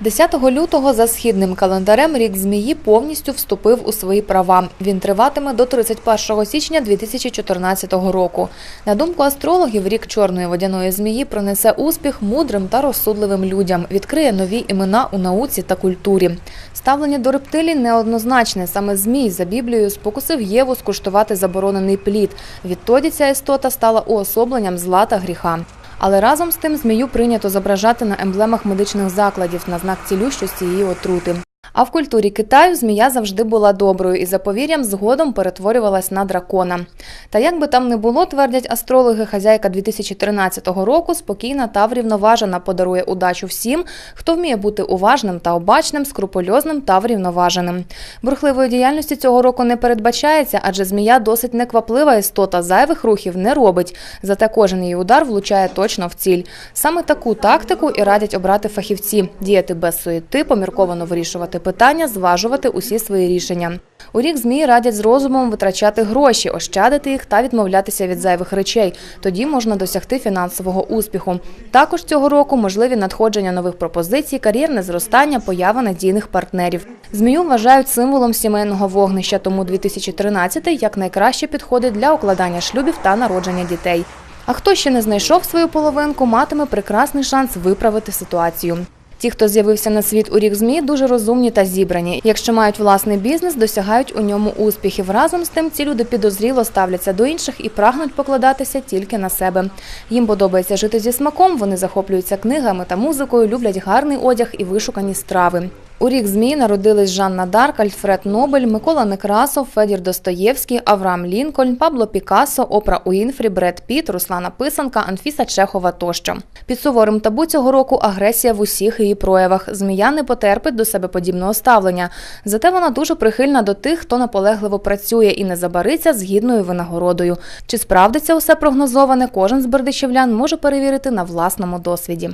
10 лютого за східним календарем рік змії повністю вступив у свої права. Він триватиме до 31 січня 2014 року. На думку астрологів, рік чорної водяної змії принесе успіх мудрим та розсудливим людям, відкриє нові імена у науці та культурі. Ставлення до рептилій неоднозначне. Саме змій за Біблією спокусив Єву скуштувати заборонений плід. Відтоді ця істота стала уособленням зла та гріха. Але разом з тим змію прийнято зображати на емблемах медичних закладів на знак цілющості її отрути. А в культурі Китаю змія завжди була доброю і за повір'ям згодом перетворювалась на дракона. Та як би там не було, твердять астрологи, хазяйка 2013 року спокійна та врівноважена подарує удачу всім, хто вміє бути уважним та обачним, скрупульозним та врівноваженим. Бурхливої діяльності цього року не передбачається, адже змія досить некваплива істота, зайвих рухів не робить. Зате кожен її удар влучає точно в ціль. Саме таку тактику і радять обрати фахівці, діяти без суєти, помірковано вирішувати питання, зважувати усі свої рішення. У рік змії радять з розумом витрачати гроші, ощадити їх та відмовлятися від зайвих речей. Тоді можна досягти фінансового успіху. Також цього року можливі надходження нових пропозицій, кар'єрне зростання, поява надійних партнерів. Змію вважають символом сімейного вогнища, тому 2013 якнайкраще підходить для укладання шлюбів та народження дітей. А хто ще не знайшов свою половинку, матиме прекрасний шанс виправити ситуацію. Ті, хто з'явився на світ у рік змі, дуже розумні та зібрані. Якщо мають власний бізнес, досягають у ньому успіхів. Разом з тим ці люди підозріло ставляться до інших і прагнуть покладатися тільки на себе. Їм подобається жити зі смаком, вони захоплюються книгами та музикою, люблять гарний одяг і вишукані страви. У рік змі народились Жанна Дарк, Альфред Нобель, Микола Некрасов, Федір Достоєвський, Авраам Лінкольн, Пабло Пікассо, Опра Уінфрі, Бред Піт, Руслана Писанка, Анфіса Чехова тощо. Під суворим табу цього року агресія в усіх її проявах. Змія не потерпить до себе подібного ставлення. Зате вона дуже прихильна до тих, хто наполегливо працює і не забариться з гідною винагородою. Чи справдиться усе прогнозоване, кожен з бердичівлян може перевірити на власному досвіді.